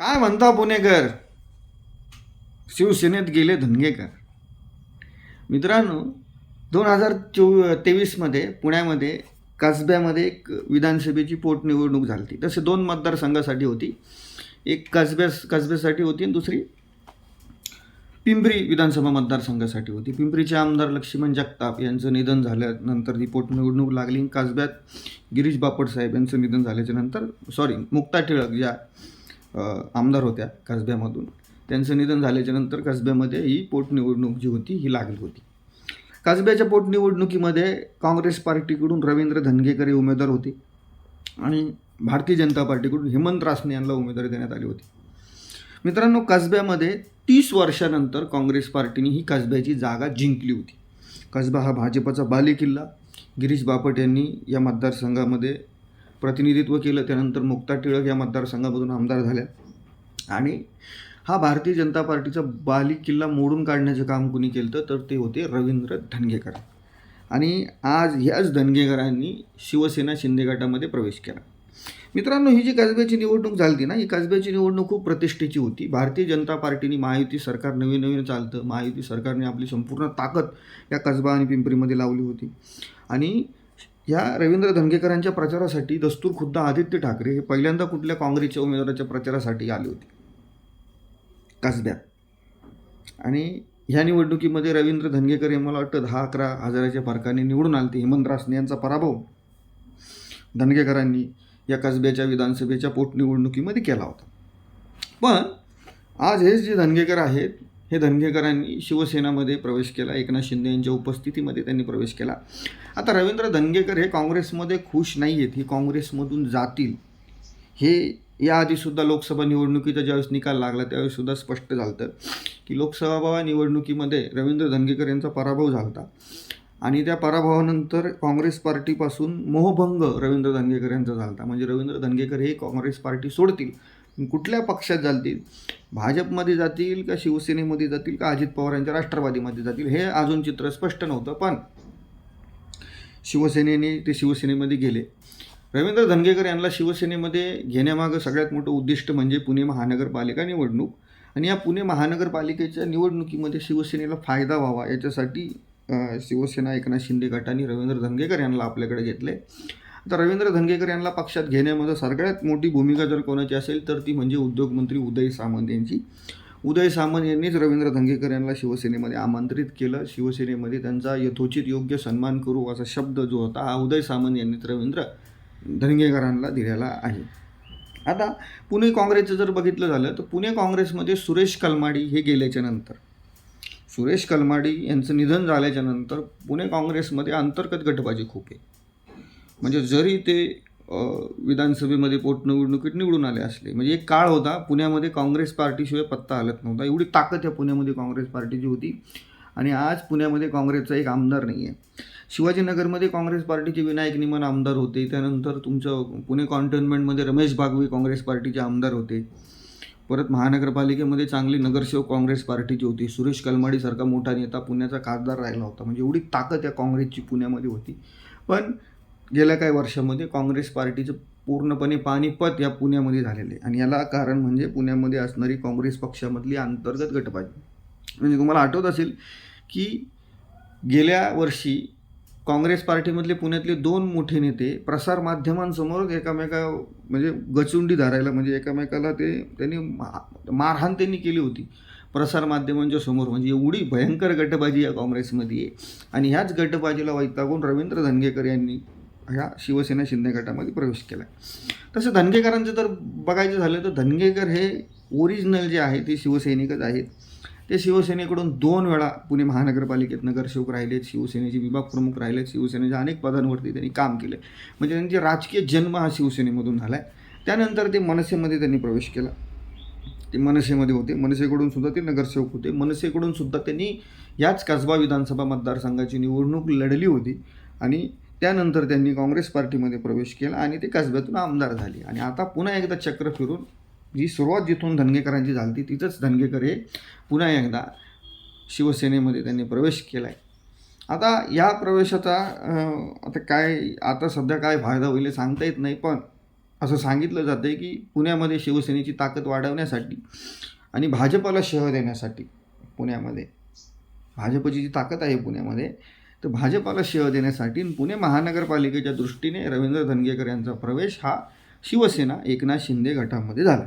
काय म्हणता पुणेकर? शिवसेनेत गेले धनगेकर. मित्रांनो दोन हजार चोव तेवीसमध्ये पुण्यामध्ये कसब्यामध्ये एक विधानसभेची पोटनिवडणूक झाली होती तसे दोन मतदारसंघासाठी होती. एक कसब्या कसब्यासाठी होती आणि दुसरी पिंपरी विधानसभा मतदारसंघासाठी होती. पिंपरीचे आमदार लक्ष्मण जगताप यांचं निधन झाल्यानंतर ही पोटनिवडणूक लागली. कसब्यात गिरीश बापट साहेब यांचं निधन झाल्याच्यानंतर सॉरी मुक्ता टिळक ज्या आमदार होत्या कसब्यामधून. त्यांचं निधन झाल्याच्यानंतर कसब्यामध्ये ही पोटनिवडणूक जी होती ही लागली होती. कसब्याच्या पोटनिवडणुकीमध्ये काँग्रेस पार्टीकडून रवींद्र धनगेकर हे उमेदवार होते आणि भारतीय जनता पार्टीकडून हेमंत रासने यांना उमेदवारी देण्यात आली होती. मित्रांनो कसब्यामध्ये तीस वर्षानंतर काँग्रेस पार्टीने ही कसब्याची जागा जिंकली होती. कसबा हा भाजपचा बालेकिल्ला. गिरीश बापट यांनी या मतदारसंघामध्ये प्रतिनिधित्व केलं त्यानंतर मुक्ता टिळक या मतदारसंघामधून आमदार झाल्या. आणि हा भारतीय जनता पार्टीचा बाली किल्ला मोडून काढण्याचं काम कुणी केलं तर ते होते रवींद्र धनगेकर. आणि आज ह्याच धनगेकरांनी शिवसेना शिंदे गटामध्ये प्रवेश केला. मित्रांनो ही जी कसब्याची निवडणूक झाली ना ही कसब्याची निवडणूक खूप प्रतिष्ठेची होती. भारतीय जनता पार्टीने महायुती सरकार नवीन नवीन चालतं महायुती सरकारने आपली संपूर्ण ताकद या कसबा आणि पिंपरीमध्ये लावली होती. आणि या रवींद्र धनगेकरांच्या प्रचारासाठी दस्तूर खुद्द आदित्य ठाकरे हे पहिल्यांदा कुठल्या काँग्रेसच्या उमेदवाराच्या प्रचारासाठी आले होते? कसब्यात. आणि ह्या निवडणुकीमध्ये रवींद्र धनगेकर हे मला वाटतं दहा अकरा हजाराच्या फरकाने निवडून आले ते हेमंत रासने यांचा पराभव धनगेकरांनी या कसब्याच्या विधानसभेच्या पोटनिवडणुकीमध्ये केला होता. पण आज हेच जे धनगेकर आहेत हे धनगेकरांनी शिवसेनामध्ये प्रवेश केला एकनाथ शिंदे यांच्या उपस्थितीमध्ये त्यांनी प्रवेश केला. आता रवींद्र धनगेकर हे काँग्रेसमध्ये खुश नाही आहेत हे काँग्रेसमधून जातील. हे याआधीसुद्धा लोकसभा निवडणुकीचा ज्यावेळेस निकाल लागला त्यावेळेससुद्धा स्पष्ट झालं होतं की लोकसभा निवडणुकीमध्ये रवींद्र धनगेकर यांचा पराभव झाला होता. आणि त्या पराभवानंतर काँग्रेस पार्टीपासून मोहभंग रवींद्र धनगेकर यांचा झाला होता. म्हणजे रवींद्र धनगेकर हे काँग्रेस पार्टी सोडतील. कुठल्या पक्षात जातील भाजपमध्ये जातील का शिवसेनेमध्ये जातील का अजित पवार यांच्या राष्ट्रवादीमध्ये जातील? हे अजून चित्र स्पष्ट नव्हतं पण शिवसेनेने ते शिवसेनेमध्ये गेले. रवींद्र धनगेकर यांना शिवसेनेमध्ये घेण्यामागं सगळ्यात मोठं उद्दिष्ट म्हणजे पुणे महानगरपालिका निवडणूक. आणि या पुणे महानगरपालिकेच्या निवडणुकीमध्ये शिवसेनेला फायदा व्हावा याच्यासाठी शिवसेना एकनाथ शिंदे गटाने रवींद्र धनगेकर यांना आपल्याकडे घेतले तर रवींद्र धनगेकर यांना पक्षात घेण्यामध्ये सगळ्यात मोठी भूमिका जर कोणाची असेल तर ती म्हणजे उद्योगमंत्री उदय सामंत यांची. उदय सामंत यांनीच रवींद्र धंगेकर यांना शिवसेनेमध्ये आमंत्रित केलं. शिवसेनेमध्ये त्यांचा यथोचित योग्य सन्मान करू असा शब्द जो होता हा उदय सामंत यांनीच रवींद्र धनगेकरांना दिलेला आहे. आता पुणे काँग्रेसचं जर बघितलं झालं तर पुणे काँग्रेसमध्ये सुरेश कलमाडी हे गेल्याच्यानंतर. सुरेश कलमाडी यांचं निधन झाल्याच्यानंतर पुणे काँग्रेसमध्ये अंतर्गत गटबाजी खूप आहे. म्हणजे जरी ते विधानसभेमध्ये पोटनिवडणुकीत निवडून आले असले म्हणजे एक काळ होता पुण्यामध्ये काँग्रेस पार्टीशिवाय पत्ता हलत नव्हता. एवढी ताकद या पुण्यामध्ये काँग्रेस पार्टीची होती. आणि आज पुण्यामध्ये काँग्रेसचा एक आमदार नाही आहे शिवाजीनगरमध्ये काँग्रेस पार्टीचे विनायक निमन आमदार होते. त्यानंतर तुमचं पुणे कॉन्टेनमेंटमध्ये रमेश बागवी काँग्रेस पार्टीचे आमदार होते. परत महानगरपालिकेमध्ये चांगली नगरसेवक काँग्रेस पार्टीची होती. सुरेश कलमाडीसारखा मोठा नेता पुण्याचा खासदार राहिला होता. म्हणजे एवढी ताकद या काँग्रेसची पुण्यामध्ये होती. पण गेल्या काही वर्षामध्ये काँग्रेस पार्टीचं पूर्णपणे पानिपत या पुण्यामध्ये झालेलं आहे. आणि याला कारण म्हणजे पुण्यामध्ये असणारी काँग्रेस पक्षामधली अंतर्गत गटबाजी. म्हणजे तुम्हाला आठवत असेल की गेल्या वर्षी काँग्रेस पार्टीमधले पुण्यातले दोन मोठे नेते प्रसारमाध्यमांसमोर एकामेका म्हणजे गचुंडी धरायला म्हणजे एकामेकाला ते त्यांनी मारहाण त्यांनी केली होती. प्रसारमाध्यमांच्या समोर म्हणजे एवढी भयंकर गटबाजी या काँग्रेसमध्ये आहे. आणि ह्याच गटबाजीला वैतागून रवींद्र धनगेकर यांनी ह्या शिवसेना शिंदे गटामध्ये प्रवेश केला तसं धनगेकरांचं जर बघायचं झालं तर धनगेकर हे ओरिजिनल जे आहे ते शिवसैनिकच आहेत. ते शिवसेनेकडून दोन वेळा पुणे महानगरपालिकेत नगरसेवक राहिलेत शिवसेनेचे विभाग प्रमुख राहिलेत शिवसेनेच्या अनेक पदांवरती त्यांनी काम केले म्हणजे त्यांचे राजकीय जन्म हा शिवसेनेमधून झाला आहे त्यानंतर ते मनसेमध्ये त्यांनी प्रवेश केला. ते मनसेमध्ये होते. मनसेकडून सुद्धा ते नगरसेवक होते. मनसेकडून सुद्धा त्यांनी याच कसबा विधानसभा मतदारसंघाची निवडणूक लढली होती. आणि त्यानंतर त्यांनी काँग्रेस पार्टीमध्ये प्रवेश केला आणि ते कसब्यातून आमदार झाले. आणि आता पुन्हा एकदा चक्र फिरून जी सुरुवात जिथून धनगेकरांची झाली तिथंच धनगेकर हे पुन्हा एकदा शिवसेनेमध्ये त्यांनी प्रवेश केला आहे आता या प्रवेशाचा आता काय आता सध्या काय फायदा होईल सांगता येत नाही पण असं सांगितलं जातं आहे की पुण्यामध्ये शिवसेनेची ताकद वाढवण्यासाठी आणि भाजपाला शह देण्यासाठी पुण्यामध्ये भाजपची जी ताकद आहे पुण्यामध्ये तर भाजपाला शह देण्यासाठी पुणे महानगरपालिकेच्या दृष्टीने रवींद्र धनगेकर यांचा प्रवेश हा शिवसेना एकनाथ शिंदे गटामध्ये झाला.